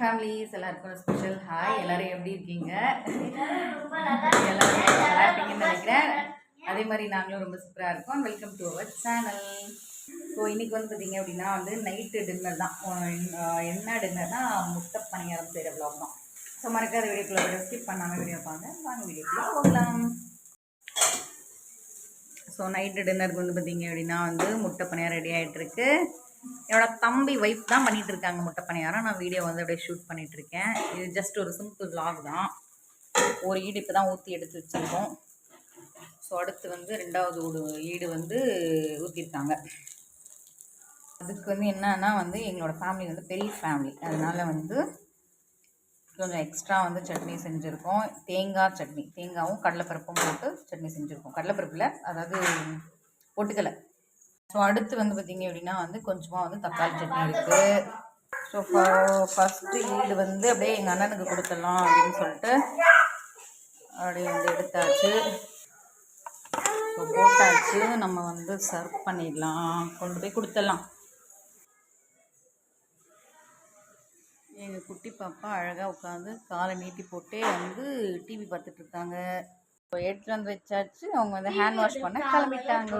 Families எல்லாருக்கும் special hi எல்லாரும் எப்படி இருக்கீங்க? எல்லாரும் நல்லா இருப்பீங்கன்னு நினைக்கிறேன். அதே மாதிரி நாங்களும் ரொம்ப சூப்பராக இருக்கோம். Welcome to our channel so இன்னைக்கு வந்து பார்த்தீங்க அப்படின்னா வந்து நைட்டு டின்னர் தான். என்ன டின்னர்னா முட்டை பணியாரம் செய்கிற vlog தான். ஸோ மறக்காத வீடியோக்குள்ள ஸ்கிப் பண்ணாமல் வீடியோ பாருங்க. வாங்க வீடியோக்குள்ள போகலாம். ஸோ நைட்டு டின்னருக்கு வந்து பார்த்தீங்க அப்படின்னா வந்து முட்டை பணியாரம் ரெடி ஆகிட்டு இருக்கு என்னோட தம்பி ஒய்ஃப் தான் பண்ணிட்டு இருக்காங்க முட்டை பணியாரம் நான் வீடியோ வந்து அப்படியே ஷூட் பண்ணிட்டு இருக்கேன் இது ஜஸ்ட் ஒரு சிம்பிள் லாக் தான். ஒரு ஈடு இப்போ தான் ஊற்றி எடுத்து வச்சிருக்கோம். ஸோ அடுத்து வந்து ரெண்டாவது ஊடு ஈடு வந்து ஊற்றிருக்காங்க அதுக்கு வந்து என்னன்னா வந்து எங்களோட ஃபேமிலி வந்து பெரிய ஃபேமிலி அதனால வந்து கொஞ்சம் எக்ஸ்ட்ரா வந்து சட்னி செஞ்சுருக்கோம். தேங்காய் சட்னி. தேங்காவும் கடலைப்பருப்பும் போட்டு சட்னி செஞ்சுருக்கோம். கடலைப்பருப்பில் அதாவது பொட்டுக்கலை ஸோ அடுத்து வந்து பார்த்திங்க அப்படின்னா வந்து கொஞ்சமாக வந்து தக்காளி சட்னி இருக்குது ஸோ ஃபஸ்ட்டு ஈடு வந்து அப்படியே எங்கள் அண்ணனுக்கு கொடுத்துடலாம் அப்படின்னு சொல்லிட்டு அப்படியே வந்து எடுத்தாச்சு. ஸோ போட்டாச்சு. நம்ம வந்து சர்வ் பண்ணிடலாம். கொண்டு போய் கொடுத்துடலாம். எங்கள் குட்டி பாப்பா அழகாக உட்காந்து காலை நீட்டி போட்டே வந்து டிவி பார்த்துட்டு இருக்காங்க. இப்போ எடுத்துகிட்டு வந்து வச்சாச்சு. அவங்க வந்து ஹேண்ட் வாஷ் பண்ண கிளம்பிட்டாங்க.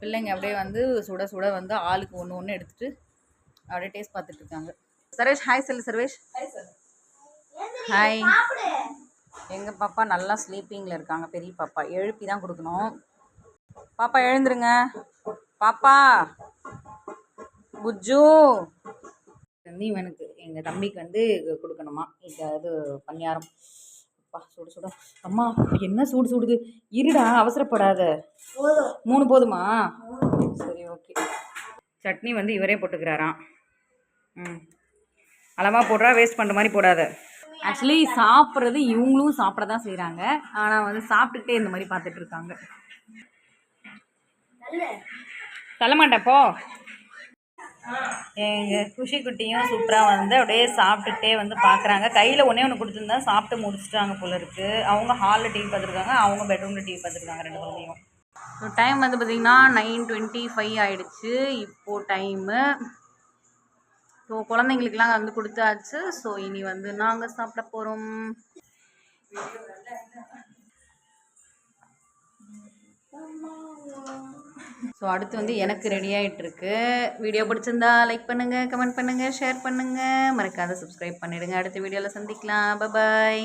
பிள்ளைங்க அப்படியே வந்து சுட சுட வந்து ஆளுக்கு ஒன்று ஒன்று எடுத்துகிட்டு அப்படியே டேஸ்ட் பார்த்துட்டு இருக்காங்க. சர்வேஷ் ஹாய் சொல்லு சர்வேஷ். ஹாய் எங்கள் பாப்பா நல்லா ஸ்லீப்பிங்கில் இருக்காங்க. பெரிய பாப்பா. எழுப்பி தான் கொடுக்கணும். பாப்பா எழுந்துருங்க. பாப்பா. புஜ்ஜு. வந்து இவனுக்கு எங்கள் தம்பிக்கு வந்து கொடுக்கணுமா? இது இது பணியாரம். அப்பா சுடு சுட. அம்மா என்ன சூடு சுடுது? இருடா அவசரப்படாத. மூணு போதுமா? சரி ஓகே. சட்னி வந்து இவரே போட்டுக்கிறாராம். ம். அளவாக போடுறா வேஸ்ட் பண்ணுற மாதிரி போடாத. ஆக்சுவலி சாப்பிட்றது இவங்களும் சாப்பிட தான் செய்கிறாங்க ஆனால் வந்து சாப்பிட்டுக்கிட்டே இந்த மாதிரி பார்த்துட்டு இருக்காங்க. தள்ளமாட்டேன் போ. எங்கள் குஷி குட்டியும் சூப்பராக வந்து அப்படியே சாப்பிட்டுட்டே வந்து பார்க்குறாங்க கையில் ஒன்றே ஒன்று கொடுத்துருந்தா சாப்பிட்டு முடிச்சிட்டாங்க போல இருக்கு. அவங்க ஹாலில் டிவி பார்த்துருக்காங்க அவங்க பெட்ரூமில் டிவி பார்த்துருக்காங்க ரெண்டு குழந்தையும் ஸோ டைம் வந்து பார்த்திங்கன்னா நைன் டுவெண்ட்டி ஃபைவ் ஆகிடுச்சு இப்போது டைமு ஸோ குழந்தைங்களுக்குலாம் வந்து கொடுத்தாச்சு. ஸோ இனி வந்து நாங்கள் சாப்பிட போகிறோம் ஸோ அடுத்து வந்து எனக்கு ரெடி ஆகிட்டுருக்கு வீடியோ பிடிச்சிருந்தா லைக் பண்ணுங்கள் கமெண்ட் பண்ணுங்கள் ஷேர் பண்ணுங்கள் மறக்காத சப்ஸ்கிரைப் பண்ணிடுங்க. அடுத்த வீடியோவில் சந்திக்கலாம். பாய்